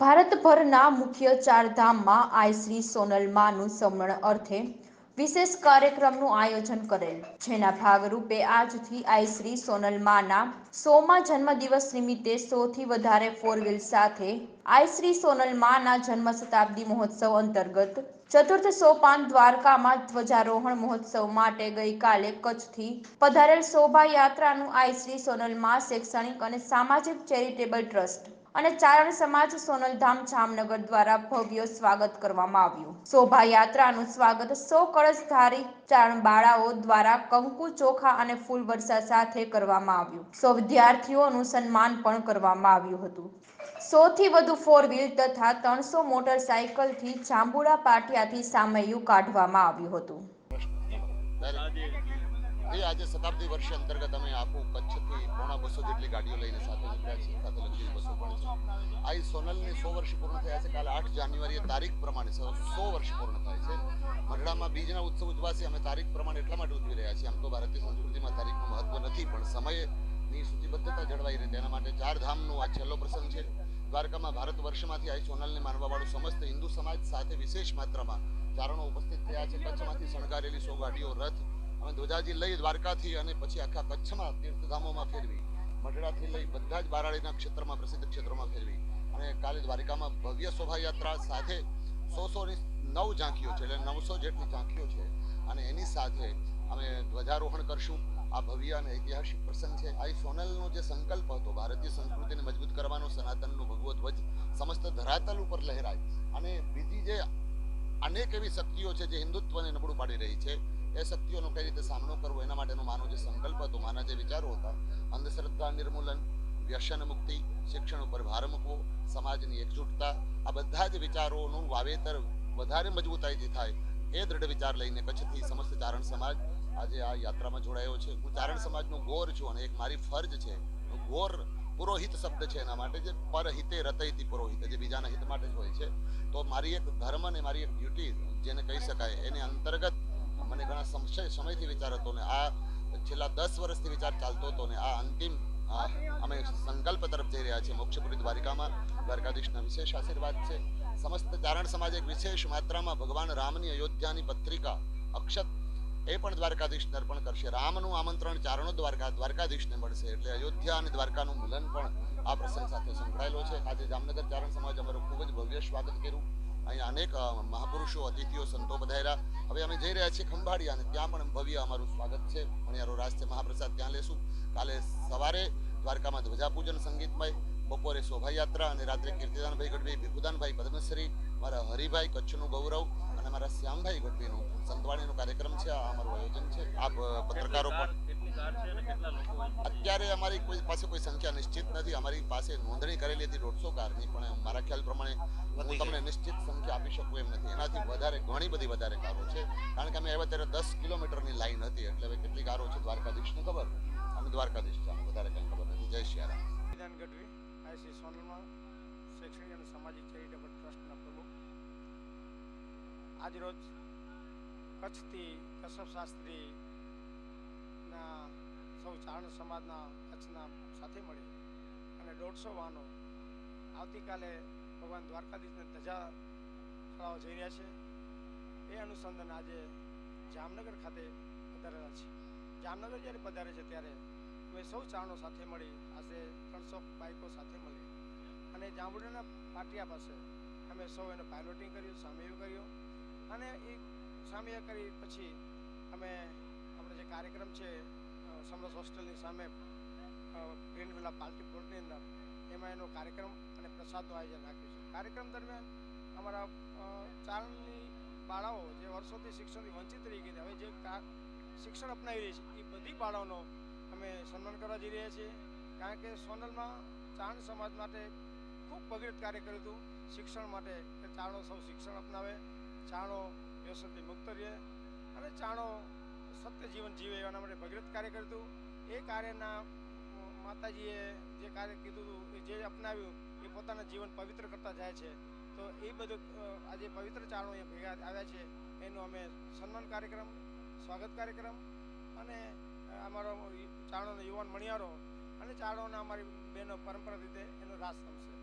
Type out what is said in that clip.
ભારતભરના મુખ્ય ચાર ધામમાં આઈ શ્રી સોનલમાનું સમરણ અર્થે વિશેષ કાર્યક્રમનું આયોજન કરેલ. જેના ભાગરૂપે આજથી આઈ શ્રી સોનલમાના સોમા જન્મદિવસ નિમિત્તે સૌથી વધારે ફોર વ્હીલ સાથે આઈ શ્રી સોનલમાના જન્મ શતાબ્દી મહોત્સવ અંતર્ગત ચતુર્થ સોપાન દ્વારકામાં ધ્વજારોહણ મહોત્સવ માટે ગઈકાલે કચ્છથી પધારેલ શોભાયાત્રાનું આઈ શ્રી સોનલમા શૈક્ષણિક અને સામાજિક ચેરિટેબલ ટ્રસ્ટ અને ચારણ સમાજ સોનલધામ જામનગર દ્વારા ભવ્ય સ્વાગત કરવામાં આવ્યું. શોભાયાત્રાનું સ્વાગત સો કળશધારી ચારણ બાળાઓ દ્વારા કંકુ ચોખા અને ફૂલ વર્ષા સાથે કરવામાં આવ્યું. સો વિદ્યાર્થીઓનું સન્માન પણ કરવામાં આવ્યું હતું. સોથી વધુ ફોર વ્હીલ તથા ત્રણસો મોટર સાયકલથી જાંબુડા પાટિયાથી સામૈયું કાઢવામાં આવ્યું હતું. એ આજે શતાબ્દી વર્ષ અંતર્ગત અમે આખું કચ્છથી પોણા બસો જેટલી ગાડીઓ લઈને સાથે નીકળ્યા છીએ. સાથે લગતી બસો પણ છે. આ સોનલની સો વર્ષ પૂર્ણ થયા છે. કાલે આઠ જાન્યુઆરીએ તારીખ પ્રમાણે સો વર્ષ પૂર્ણ થાય છે. મરડામાં બીજના ઉત્સવ ઉજવાશે. અમે તારીખ પ્રમાણે એટલા માટે ઉજવી રહ્યા છીએ. આમ તો ભારતીય સંસ્કૃતિમાં તારીખનું મહત્વ નથી, પણ સમયની સૂચિબદ્ધતા જળવાઈ રહે. તેના માટે ચાર ધામનું આ છેલ્લો પ્રસંગ છે. દ્વારકામાં ભારત વર્ષમાંથી આઈ સોનલને માનવાવાળું સમસ્ત હિન્દુ સમાજ સાથે વિશેષ માત્રામાં ચારણો ઉપસ્થિત થયા છે. કચ્છમાંથી શણગારેલી સો ગાડીઓ રથ ધ્વજાજી લઈ દ્વારકાથી અને પછી આખા કચ્છમાં તીર્થધામોમાં ફેરવી, મઢડાથી લઈ બધા જ બારાડીના ક્ષેત્રમાં, પ્રસિદ્ધ ક્ષેત્રોમાં ફેરવી અને કાલે દ્વારિકામાં ભવ્ય શોભાયાત્રા સાથે સો સોની નવ ઝાંખીઓ છે, એટલે નવસો જેટલી ઝાંખીઓ છે. અને એની સાથે અમે ધ્વજારોહણ કરશું. આ ભવ્ય અને ઐતિહાસિક પ્રસંગ છે. આ સોનલનો જે સંકલ્પ હતો, ભારતીય સંસ્કૃતિને મજબૂત કરવાનો, સનાતનનો ભગવો ધ્વજ સમસ્ત ધરાતલ ઉપર લહેરાય. અને બીજી જે અનેક એવી શક્તિઓ છે, જે હિન્દુત્વને નબળું પાડી રહી છે એ શક્તિઓનો કઈ રીતે સામનો કરવો, એના માટેનો માનો જે સંકલ્પ હતો, માના જે વિચારો હતા, અંધશ્રદ્ધા, નિર્મૂલન, વ્યસન મુક્તિ, શિક્ષણ ઉપર ભાર મૂકવો, સમાજની એકજૂટતા, આ બધા જ વિચારોનું વાવેતર વધારે મજબૂતાઈથી થાય, એ દ્રઢ વિચાર લઈને કચ્છથી સમસ્ત ચારણ સમાજ આજે આ યાત્રામાં જોડાયો છે. હું ચારણ સમાજનો ગોર છું અને એક મારી ફરજ છે ગોર પુરોહિત શબ્દ છે એના માટે જે પરહિતે રતૈતી પુરોહિત, જે બીજાના હિત માટે જ હોય છે. તો મારી એક ધર્મ ને મારી એક ડ્યુટી જેને કહી શકાય, એની અંતર્ગત સમય સમયથી વિચાર હતો ને આ છેલ્લા દસ વર્ષથી વિચાર ચાલતો હતો ને આ અંતિમ અમે સંકલ્પ તરફ જઈ રહ્યા છીએ. મોક્ષપુરી દ્વારિકામાં દ્વારકાધીશના વિશેષ આશીર્વાદ છે. સમસ્ત ચારણ સમાજ એક વિશેષ માત્રામાં ભગવાન રામની અયોધ્યાની પત્રિકા અક્ષત એ પણ દ્વારકાધીશ અર્પણ કરશે. રામનું આમંત્રણ ચારણો દ્વારકા, દ્વારકાધીશને મળશે. એટલે અયોધ્યા અને દ્વારકાનું મિલન પણ આ પ્રસંગ સાથે સંકળાયેલો છે. આજે જામનગર ચારણ સમાજ અમારું ખૂબ જ ભવ્ય સ્વાગત કર્યું. અહીંયા અનેક મહાપુરુષો, અતિથિઓ, સંતો પધાર્યા. હવે અમે જઈ રહ્યા છીએ ખંભાળિયા અને ત્યાં પણ ભવ્ય અમારું સ્વાગત છે. મણિયારો રાજ મહાપ્રસાદ ત્યાં લેશું. કાલે સવારે દ્વારકામાં ધ્વજાપૂજન સંગીતમય, બપોરે શોભાયાત્રા અને રાત્રે કીર્તિદાનભાઈ ગઢવી, ભીખુદાનભાઈ પદ્મશ્રી, મારા હરિભાઈ કચ્છનું ગૌરવ અને મારા શ્યામભાઈ ગઢવીનું સંતવાણીનો કાર્યક્રમ છે. આ અમારું આયોજન છે. આ પત્રકારો પણ અત્યારે અમારી કોઈ પાસે કોઈ સંખ્યા નિશ્ચિત નથી. અમારી પાસે નોંધણી કરેલી હતી દોઢસો કારની પણ મારા ખ્યાલ પ્રમાણે હું તમને નિશ્ચિત સંખ્યા આપી શકું એમ નથી. એનાથી વધારે ઘણી બધી વધારે કારો છે. કારણ કે અમે આવ્યા ત્યારે દસ કિલોમીટરની લાઈન હતી એટલે હવે કેટલી કારો છે દ્વારકાધીશને ખબર? અને દ્વારકાધીશ છે વધારે કંઈ ખબર નથી. જય શ્રી રામ વિધાન ગઢવી આઈસી સોનલમાં શૈક્ષણિક અને સામાજિક ચેરિટેબલ ટ્રસ્ટના પ્રમુખ. આજરોજ કચ્છથી કશ્યપ શાસ્ત્રીના સૌ ચારણ સમાજના કચ્છના સાથે મળી અને દોઢસો વાહનો આવતીકાલે ભગવાન દ્વારકાધીશને ધજા ચડાવવા જઈ રહ્યા છે. એ અનુસંધાન આજે જામનગર ખાતે પધારેલા છે. જામનગર જ્યારે પધારે છે ત્યારે અમે સૌ ચારણો સાથે મળી આજે ત્રણસો બાઇકો સાથે મળી અને જાંબુડાના પાટિયા પાસે અમે સૌ એનું પાયલોટિંગ કર્યું સામેલ કર્યું અને એ સામેલ કરી પછી અમે જે કાર્યક્રમ છે સમરસ હોસ્ટેલની સામે ગ્રીન પાલ્ટી પ્લોટની અંદર, એમાં એનો કાર્યક્રમ અને પ્રસાદનું આયોજન રાખ્યું છે. કાર્યક્રમ દરમિયાન અમારા ચારણની બાળાઓ જે વર્ષોથી શિક્ષણથી વંચિત રહી ગઈ હવે જે શિક્ષણ અપનાવી રહી છે, એ બધી બાળાઓનો અમે સન્માન કરવા જઈ રહ્યા છીએ. કારણ કે સોનલમાં ચારણ સમાજ માટે ખૂબ ભગીરથ કાર્ય કર્યું હતું. શિક્ષણ માટે કે ચારણો સૌ શિક્ષણ અપનાવે, ચારણો વ્યસનથી મુક્ત રહે અને ચારણો સત્ય જીવન જીવે એના માટે ભગીરથ કાર્ય કર્યું એ કાર્યના માતાજીએ જે કાર્ય કીધું હતું, એ જે અપનાવ્યું, એ પોતાના જીવન પવિત્ર કરતા જાય છે. તો એ બધું આજે પવિત્ર ચારણો અહીંયા ભેગા આવ્યા છે. એનો અમે સન્માન કાર્યક્રમ, સ્વાગત કાર્યક્રમ અને અમારો ચારણોનો યુવાન મણિયારો અને ચારણોના અમારી બહેનો પરંપરા રીતે એનો રાસ રમશે.